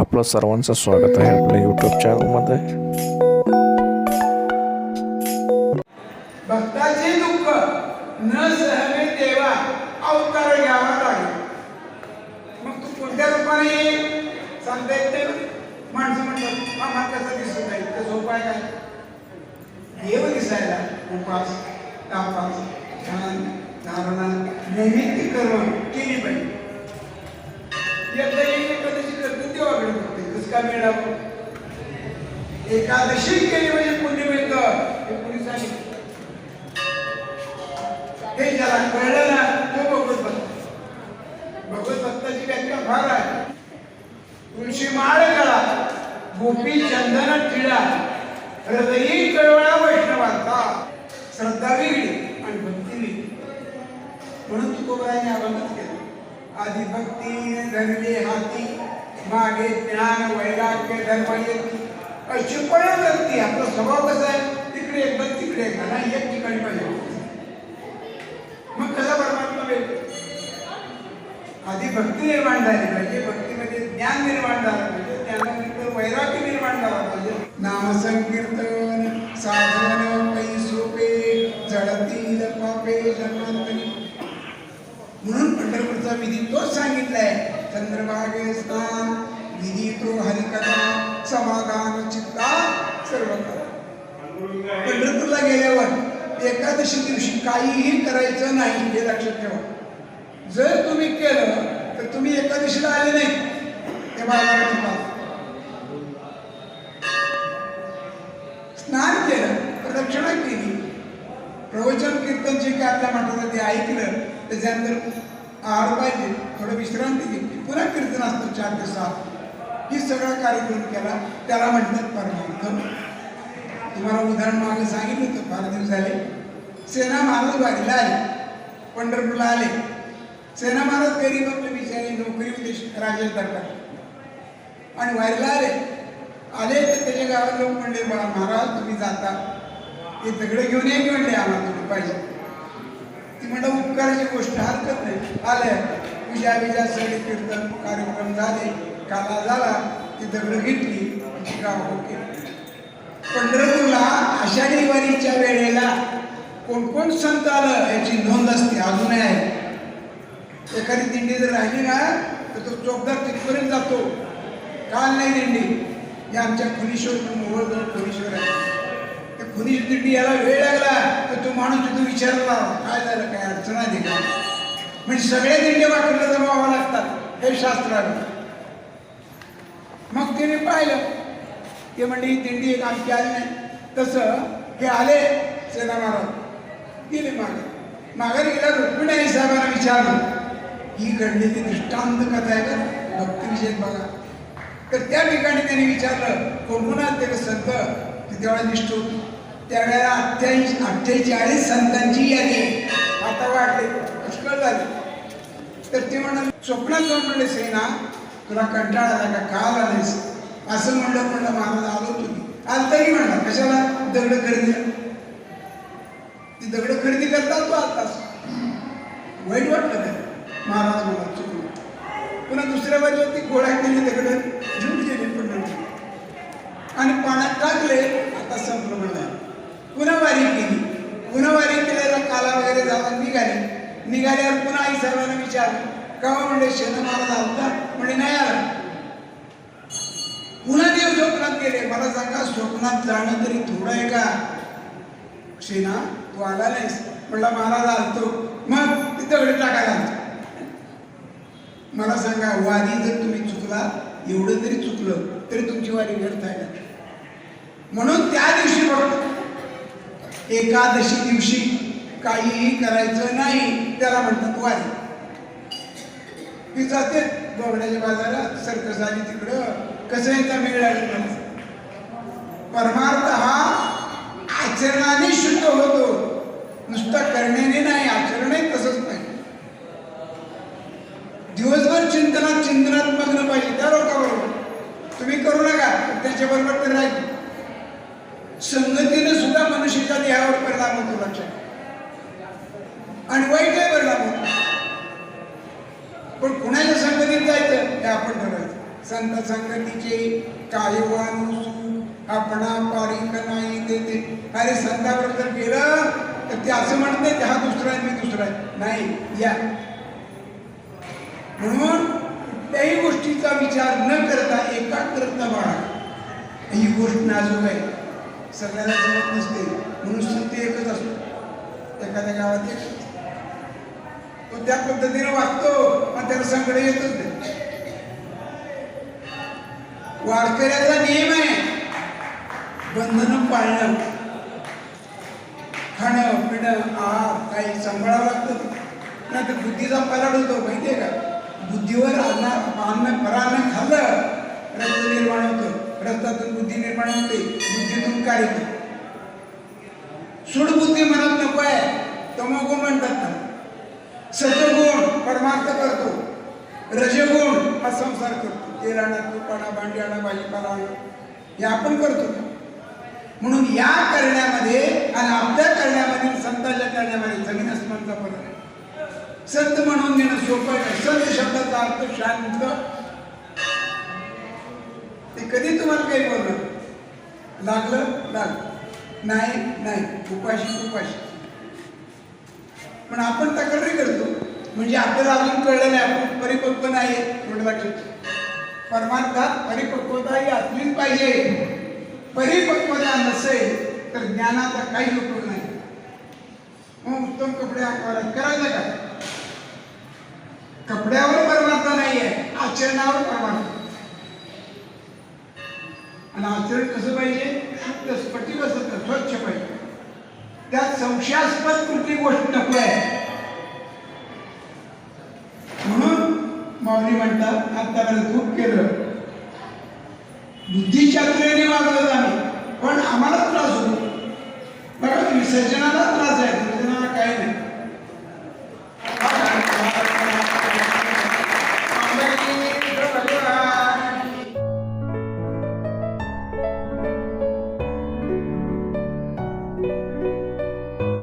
आपलं सर्वांचं स्वागत आहे आपल्या यूट्यूब चॅनलमध्ये भक्ताचे दुःख न सहने देवा अवतार घ्यावा लागेल. मग तू कोणत्या रूपाने ये? सांगता येत नाही. माणसं म्हणतात मामा कसं दिसत नाही तर झोपाय काय? देव दिसायला उपास तापास ध्यान धारणा नैमित्य कर्म केली पाहिजे. बघते कसं मिळावं. एकादशी केली म्हणजे पुण्य मिळतं. हे कोणी सांगितलं? हे ज्याला कळलं ना तो भगवत भक्त. भगवत भक्ताची व्याख्या फार आहे. तुळशी माळ गळा गोपी चंदन टिळा हृदयी कळवळा वैष्णवांचा श्रद्धा वेगळी आणि भक्ती वेगळी. म्हणून तुकोबाराने अभंगच केलं? आधी भक्ती धरले हाती. मागे ज्ञान वैराग्य धर्म येती अशी पण व्यक्ती आपला स्वभाव कसा आहे? तिकडे एकदा तिकडे. एकदा नाही एक ठिकाणी पाहिजे मग कसा परमात्मा भेटतो आधी भक्ती निर्माण झाली पाहिजे. भक्तीमध्ये ज्ञान निर्माण झालं पाहिजे. ज्ञानानंतर वैराग्य निर्माण झाला पाहिजे. नामसंकीर्तन साधन काही सोपे जळतील पापे जन्मांतरी. म्हणून पंढरपूरचा विधी तोच सांगितलाय. चंद्रभागे स्नान विधितो हरिकथा समाधान चित्ता सर्व पंढरपूरला गेल्यावर एकादशी दिवशी काहीही करायचं नाही हे लक्षात ठेवा. जर तुम्ही केलं तर तुम्ही एकादशीला आले नाही. ते बाजारात स्नान केलं प्रदक्षिणा केली. प्रवचन कीर्तन जे काय आपल्या म्हणतात ते ऐकलं त्याच्यानंतर आहार पाहिजे थोडं विश्रांती घेतली. पुन्हा कीर्तन असतं चार ते सात ही सगळा कार्यक्रम केला त्याला म्हणतात परमार्थ तुम्हाला उदाहरण मागे सांगितलं होतं फार दिवस झाले. सेना महाराज वारीला आले पंढरपूरला आले. सेना महाराज गरीब आपले बिचारे नोकरी होते राजेश दरबार आणि वारीला आले. आले तर त्याच्या गावात लोक म्हणले बा महाराज तुम्ही जाता. हे दगड घेऊन ये म्हणले आम्हाला तुम्ही पाहिजे. ती म्हणलं उपकाराची गोष्ट हरकत नाही. आले. पूजा बिजा सगळे कीर्तन कार्यक्रम झाले. काला झाला ती दगड घेतली. आणि केली पंढरपूरला आषाढी वारीच्या वेळेला कोण कोण संत आलं याची नोंद असते अजूनही आहे. एखादी दिंडी जर राहिली ना तर तो चोपदार तिथपर्यंत जातो. काल नाही दिंडी. हे आमच्या खुनीश्वर मोहोळजवळ खुनीश्वर आहे. त्या खुनी दिंडी याला वेळ लागला तर तो माणूस तिथून विचारला काय झालं? काय अडचण आली? का म्हणजे सगळे दिंड्या वाटल्या जमावा लागतात हे शास्त्र मग तिने पाहिलं ते म्हणजे ही दिंडी एक आमची आली नाही. तसं हे आले सेना महाराज गेले मागे. माघारी गेला रुक्मिणी साहेबांना विचारलं ही घडलेली दृष्टांत कथा आहे का? भक्तिविषयक बघा. तर त्या ठिकाणी त्यांनी विचारलं कोणकोणात ते संत? तेवढा निष्ठ होती. त्यावेळेला अठ्ठ्याऐंशी अठ्ठेचाळीस संतांची यादी आता वाटते झाले तर ते म्हणाले स्वप्नात जाऊन म्हणले सेना तुला कंटाळा आला का? काल आलायस असं म्हणलं म्हणलं महाराज आलो तुम्ही. आज तरी म्हणला कशाला दगड खरेदी? ती दगड खरेदी करतात तो आताच वाईट वाटलं काय महाराज मला चुकलो. पुन्हा दुसऱ्या बाजूवर ती गोळ्या केली दगड घेऊन गेली पंढरपूर आणि पाण्यात टाकले आता संपलं म्हणलं पुन्हा वारी केली. पुन्हा वारी केल्याला काला वगैरे झाला निघाली. निघाल्यावर पुन्हा आई साहेबांना विचारलं कवा म्हणले शेण महाराज आलता म्हणजे नाही आला. पुन्हा देव स्वप्नात गेले. मला सांगा स्वप्नात जाणं तरी थोडं आहे का? शेना तू आला नाहीस. म्हणला महाराज आलतो. मग ते दगड टाकायला मला सांगा वारी जर तुम्ही चुकला एवढं जरी चुकलं तरी तुमची वारी व्यर्थ आहे म्हणून त्या दिवशी बघ एकादशी दिवशी काहीही करायचं नाही त्याला म्हणतात वारी. ती जाते बघण्याच्या बाजारात सर्कस आली तिकडं कसं याचा मेळ आली परमार्थ हा आचरणाने शुद्ध होतो. नुसता करण्याने नाही आचरणही तसंच नाही. दिवसभर चिंतनात चिंतनात मग्न पाहिजे त्या लोकांबरोबर. तुम्ही करू नका त्याच्याबरोबर तर राहील. संगती सुद्धा मनुष्याच्या देहावर परिणाम होतो लक्षात आणि वाईटही परिणाम होतो पण कुणाच्या संगतीत जायचं हे आपण ठरवायचं संत संगतीचे काही आपणा पारिक नाही ते अरे संताबरोबर जर गेलं तर ते असं म्हणते हा दुसरा आहे मी दुसरा आहे. नाही या. म्हणून कुठल्याही गोष्टीचा विचार न करता एकाग्रता बाळा ही गोष्ट नाजूक आहे. सगळ्याला जमत नसते. म्हणून संत एकच असतो. एखाद्या गावात एक. तो त्या पद्धतीने वागतो पण त्याला संकट येतच वारकऱ्याचा नियम आहे. बंधन पाळणं. खाणं पिणं आहार काही सांभाळावं लागतं. नाही तर बुद्धीचा पलाड होतो माहितीये का? बुद्धीवर अन्न अन्न परान्न खाल्लं रक्त निर्माण होतं. रक्तातून बुद्धी निर्माण होते. बुद्धीतून कार्य होते. सुडबुद्धी म्हणत नको आहे. तमोगुण म्हणतात ना. सत्वगुण परमार्थ करतो. रजगुण हा संसार करतो. तेलाणा तुपाणा आणा भाजीपाला हे आपण करतो. म्हणून या करण्यामध्ये आणि आपल्या करण्यामध्ये संतांच्या करण्यामध्ये जमीन अस्मानचा फरक आहे. संत म्हणून घेणं सोपं आहे संत शब्दाचा अर्थ शांत. ते कधी तुम्हाला काही बोललं लागलं? लागलं. नाही नाही. उपाशी उपाशी. पण आपण तक्रारी करतो. म्हणजे आपल्याला अजून कळलं नाही. आपण परिपक्व नाही एवढं लक्षात परमार्थात परिपक्वता ही असलीच पाहिजे. परिपक्वता नसेल तर ज्ञानाचा काही उपयोग नाही. मग उत्तम कपडे आकारात करायचं का? कपड्यावर परमार्थ नाही आहे आचरणावर परमार्थ. आणि आचरण कसं पाहिजे? शुद्ध स्फटिक असत स्वच्छ पाहिजे. त्यात संशयास्पद कुठली गोष्ट नको आहे. माऊली म्हणतात आतापर्यंत खूप केलं. बुद्धिशास्त्र्याने वागलं आम्ही. पण आम्हाला त्रास होतो. बघा विसर्जनाला त्रास आहे.